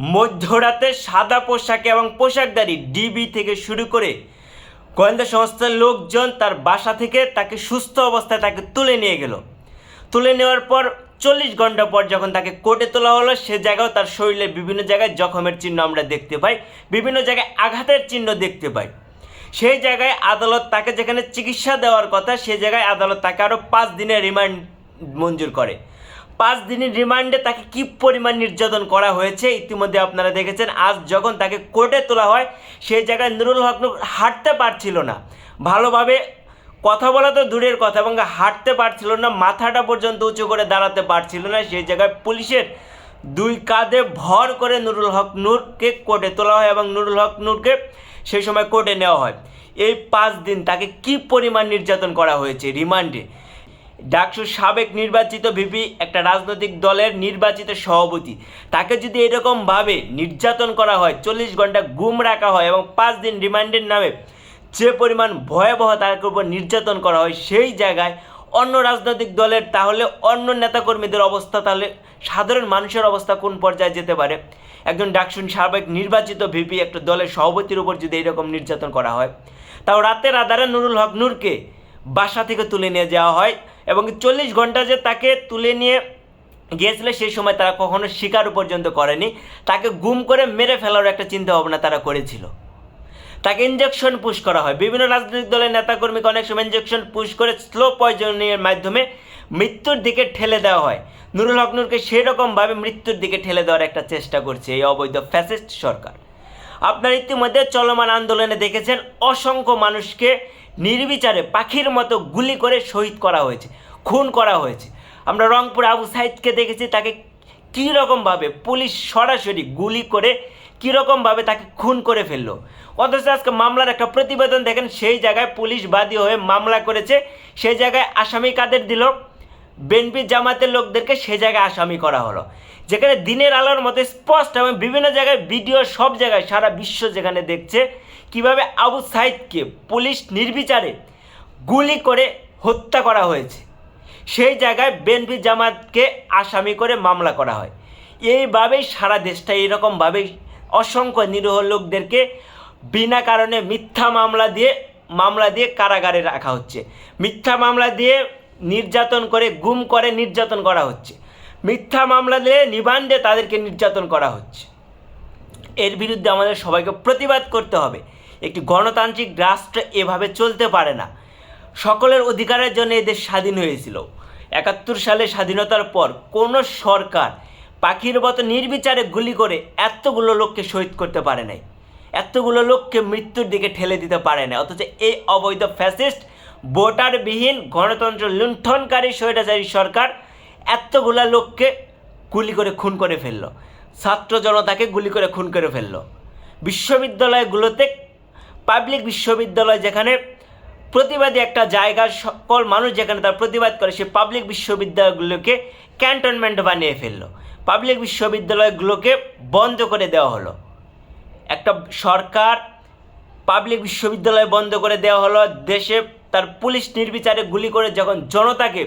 মধ্যরাতে সাদা পোশাকে এবং পোশাকদারি ডিবি থেকে শুরু করে গোয়েন্দা সংস্থার লোকজন তার বাসা থেকে তাকে সুস্থ অবস্থায় তাকে তুলে নিয়ে গেল। তুলে নেওয়ার পর চল্লিশ ঘণ্টা পর যখন তাকে কোর্টে তোলা হলো, সে জায়গাও তার শরীরে বিভিন্ন জায়গায় জখমের চিহ্ন আমরা দেখতে পাই, বিভিন্ন জায়গায় আঘাতের চিহ্ন দেখতে পাই। সেই জায়গায় আদালত তাকে যেখানে চিকিৎসা দেওয়ার কথা, সেই জায়গায় আদালত তাকে আরও পাঁচ দিনের রিমান্ড মঞ্জুর করে। পাঁচ দিনের রিমান্ডে তাকে কি পরিমাণ নির্যাতন করা হয়েছে ইতিমধ্যে আপনারা দেখেছেন, আজ যখন তাকে কোর্টে তোলা হয়, সেই জায়গায় নুরুল হক হাঁটতে পারছিল না। ভালোভাবে কথা বলা তো দূরের কথা এবং হাঁটতে পারছিল না, মাথাটা পর্যন্ত উঁচু করে দাঁড়াতে পারছিল না, সেই জায়গায় পুলিশের দুই কাঁধে ভর করে নুরুল হক নূরকে কোর্টে তোলা হয় এবং নুরুল হক নূরকে সেই সময় কোর্টে নেওয়া হয়। এই পাঁচ দিন তাকে কি পরিমাণ নির্যাতন করা হয়েছে? রিমান্ডে ডাকসুর সাবেক নির্বাচিত ভিপি একটা রাজনৈতিক দলের নির্বাচিত সভাপতি। তাকে যদি এরকমভাবে নির্যাতন করা হয়, চল্লিশ ঘণ্টা গুম রাখা হয় এবং পাঁচ দিন রিমান্ডের নামে যে পরিমাণ ভয়াবহ তার উপর নির্যাতন করা হয় সেই জায়গায় অন্য রাজনৈতিক দলের, তাহলে অন্য নেতাকর্মীদের অবস্থা, তাহলে সাধারণ মানুষের অবস্থা কোন পর্যায়ে যেতে পারে? একজন ডাকসুন সাবেক নির্বাচিত ভিপি একটা দলের সভাপতির উপর যদি এরকম নির্যাতন করা হয়, তাও রাতের আধারে নুরুল হক নূরকে বাসা থেকে তুলে নিয়ে যাওয়া হয়। এবং চল্লিশ ঘণ্টা যে তাকে তুলে নিয়ে গিয়েছিল সেই সময় তারা কখনো স্বীকার পর্যন্ত করেনি। তাকে গুম করে মেরে ফেলার একটা চিন্তা ভাবনা তারা করেছিল। তাকে ইঞ্জেকশন পুশ করা হয়। বিভিন্ন রাজনৈতিক দলের নেতাকর্মীকে অনেক সময় ইঞ্জেকশন পুশ করে স্লো পয়জনের মাধ্যমে মৃত্যুর দিকে ঠেলে দেওয়া হয়। নুরুল হক নূরকে সেরকমভাবে মৃত্যুর দিকে ঠেলে দেওয়ার একটা চেষ্টা করছে এই অবৈধ ফ্যাসিস্ট সরকার। আপনার ইতিমধ্যে চলমান আন্দোলনে দেখেছেন, অসংখ্য মানুষকে নির্বিচারে পাখির মতো গুলি করে শহীদ করা হয়েছে, খুন করা হয়েছে। আমরা রংপুর আবু সাইদকে দেখেছি, তাকে কী রকমভাবে পুলিশ সরাসরি গুলি করে কীরকমভাবে তাকে খুন করে ফেলল। অথচ আজকে মামলার একটা প্রতিবেদন দেখেন, সেই জায়গায় পুলিশ বাদী হয়ে মামলা করেছে, সেই জায়গায় আসামি কাদের দিল? বেনপি জামাতের লোকদেরকে সে জায়গায় আসামি করা হলো। যেখানে দিনের আলোর মতো স্পষ্ট এবং বিভিন্ন জায়গায় ভিডিও সব জায়গায় সারা বিশ্ব যেখানে দেখছে, কীভাবে আবু সাইদকে পুলিশ নির্বিচারে গুলি করে হত্যা করা হয়েছে। সেই জায়গায় বেনপি জামাতকে আসামি করে মামলা করা হয়। এইভাবেই সারা দেশটা এরকমভাবেই অসংখ্য নিরীহ লোকদেরকে বিনা কারণে মিথ্যা মামলা দিয়ে মামলা দিয়ে কারাগারে রাখা হচ্ছে। মিথ্যা মামলা দিয়ে নির্যাতন করে, গুম করে নির্যাতন করা হচ্ছে। মিথ্যা মামলা দিয়ে নিবান্ধে তাদেরকে নির্যাতন করা হচ্ছে। এর বিরুদ্ধে আমাদের সবাইকে প্রতিবাদ করতে হবে। একটি গণতান্ত্রিক রাষ্ট্র এভাবে চলতে পারে না। সকলের অধিকারের জন্য এদেশ স্বাধীন হয়েছিল। একাত্তর সালে স্বাধীনতার পর কোনো সরকার পাখির মতো নির্বিচারে গুলি করে এতগুলো লোককে শহীদ করতে পারে নাই। এতগুলো লোককে মৃত্যুর দিকে ঠেলে দিতে পারে না অথচ এই অবৈধ ফ্যাসিস্ট, ভোটারবিহীন গণতন্ত্র লুণ্ঠনকারী স্বৈরাচারী সরকার এতগুলা লোককে গুলি করে খুন করে ফেলল। ছাত্র জনতাকে গুলি করে খুন করে ফেলল। বিশ্ববিদ্যালয়গুলোতে পাবলিক বিশ্ববিদ্যালয় যেখানে প্রতিবাদী একটা জায়গার সকল মানুষ যেখানে তার প্রতিবাদ করে, সে পাবলিক বিশ্ববিদ্যালয়গুলোকে ক্যান্টনমেন্ট বানিয়ে ফেলল। পাবলিক বিশ্ববিদ্যালয়গুলোকে বন্ধ করে দেওয়া হলো। একটা সরকার পাবলিক বিশ্ববিদ্যালয় বন্ধ করে দেওয়া হলো। দেশে তার পুলিশ নির্বিচারে গুলি করে যখন জনতাকে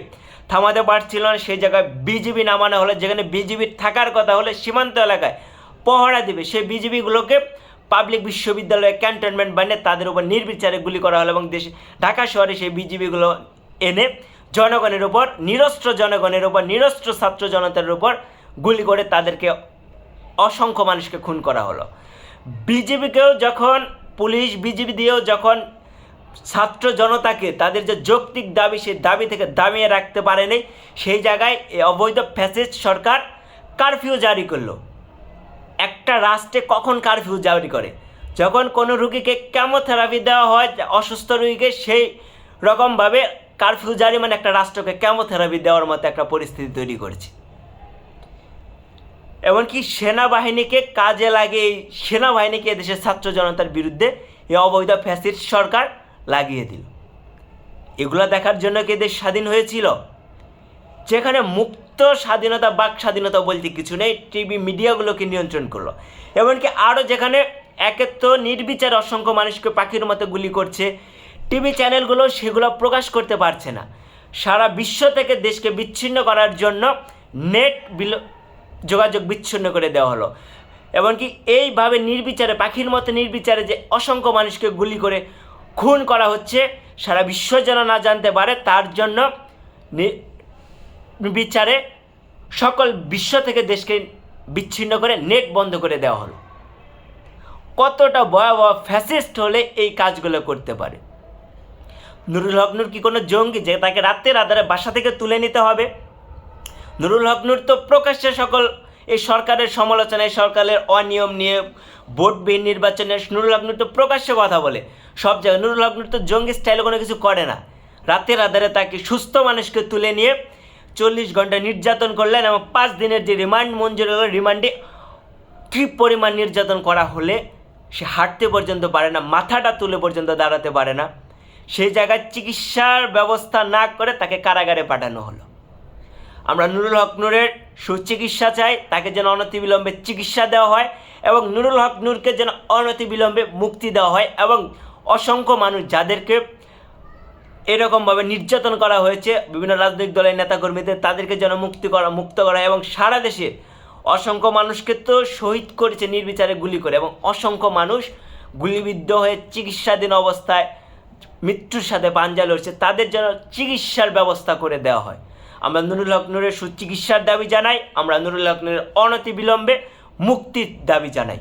থামাতে পারছিল না, সেই জায়গায় বিজিবি নামানো হলো, যেখানে বিজিবির থাকার কথা হলে সীমান্ত এলাকায় পহরা দিবে। সেই বিজিবিগুলোকে পাবলিক বিশ্ববিদ্যালয়ে ক্যান্টনমেন্ট বানিয়ে তাদের উপর নির্বিচারে গুলি করা হলো এবং দেশে, ঢাকা শহরে সেই বিজিবিগুলো এনে জনগণের উপর, নিরস্ত্র জনগণের উপর, নিরস্ত্র ছাত্র জনতার উপর গুলি করে তাদেরকে অসংখ্য মানুষকে খুন করা হলো। বিজেপিকেও যখন, পুলিশ বিজেপি দিয়েও যখন ছাত্র জনতাকে তাদের যে যৌক্তিক দাবি, সেই দাবি থেকে দামিয়ে রাখতে পারেনি। সেই জায়গায় অবৈধ ফ্যাসিস্ট সরকার কারফিউ জারি করল। একটা রাষ্ট্রে কখন কারফিউ জারি করে? যখন কোনো রুগীকে কেমোথেরাপি দেওয়া হয় অসুস্থ রুগীকে সেই রকমভাবে কারফিউ জারি মানে একটা রাষ্ট্রকে কেমোথেরাপি দেওয়ার মতো একটা পরিস্থিতি তৈরি করেছে। এমনকি সেনাবাহিনীকে কাজে লাগিয়ে, সেনাবাহিনীকে এদেশের ছাত্র জনতার বিরুদ্ধে এই অবৈধ ফ্যাসিস্ট সরকার লাগিয়ে দিল। এগুলো দেখার জন্য কি দেশ স্বাধীন হয়েছিল? যেখানে মুক্ত স্বাধীনতা, বাক স্বাধীনতা বলতে কিছু নেই, টিভি মিডিয়াগুলোকে নিয়ন্ত্রণ করল। এমনকি আরও যেখানে একে তো নির্বিচার অসংখ্য মানুষকে পাখির মতো গুলি করছে, টিভি চ্যানেলগুলো সেগুলো প্রকাশ করতে পারছে না। সারা বিশ্ব থেকে দেশকে বিচ্ছিন্ন করার জন্য নেট বিল যোগাযোগ বিচ্ছিন্ন করে দেওয়া হলো। এমনকি এইভাবে নির্বিচারে, পাখির মতো নির্বিচারে যে অসংখ্য মানুষকে গুলি করে খুন করা হচ্ছে। সারা বিশ্ব যেন না জানতে পারে, তার জন্য বিচারে সকল বিশ্ব থেকে দেশকে বিচ্ছিন্ন করে নেট বন্ধ করে দেওয়া হলো। কতটা ভয়াবহ ফ্যাসিস্ট হলে এই কাজগুলো করতে পারে। নুরুল হক নূর কি কোনো জঙ্গি যে তাকে রাত্রের আধারে বাসা থেকে তুলে নিতে হবে? নুরুল হক নূর তো প্রকাশ্যে সকল এই সরকারের সমালোচনা এই সরকারের অনিয়ম নিয়ে ভোট ভোটবিহীন নির্বাচনে নুরুল তো প্রকাশ্যে কথা বলে। সব জায়গায় নুরুল তো জঙ্গি স্টাইলে কোনো কিছু করে না। রাতের আধারে তাকে সুস্থ মানুষকে তুলে নিয়ে চল্লিশ ঘণ্টা নির্যাতন করলেন এবং পাঁচ দিনের যে রিমান্ড মঞ্জুর হলো, রিমান্ডে কী পরিমাণ নির্যাতন করা হলে সে হাঁটতে পর্যন্ত পারে না, মাথাটা তুলে পর্যন্ত দাঁড়াতে পারে না। সেই জায়গায় চিকিৎসার ব্যবস্থা না করে তাকে কারাগারে পাঠানো হলো। আমরা নুরুল হক নূরের সুচিকিৎসা চাই, তাকে যেন অনতিবিলম্বে চিকিৎসা দেওয়া হয় এবং নুরুল হক নূরকে যেন অনতিবিলম্বে মুক্তি দেওয়া হয় এবং অসংখ্য মানুষ যাদেরকে এরকমভাবে নির্যাতন করা হয়েছে, বিভিন্ন রাজনৈতিক দলের নেতাকর্মীদের, তাদেরকে যেন মুক্তি করা, মুক্ত করা এবং সারা দেশে অসংখ্য মানুষকে তো শহীদ করেছে নির্বিচারে গুলি করে এবং অসংখ্য মানুষ গুলিবিদ্ধ হয়ে চিকিৎসাধীন অবস্থায় মৃত্যুর সাথে পাঞ্জা লড়ছে, তাদের যেন চিকিৎসার ব্যবস্থা করে দেওয়া হয়। আমরা নুরুল হক নূরের সুচিকিৎসার দাবি জানাই, আমরা নুরুল হক নূরের অনতিবিলম্বে মুক্তির দাবি জানাই।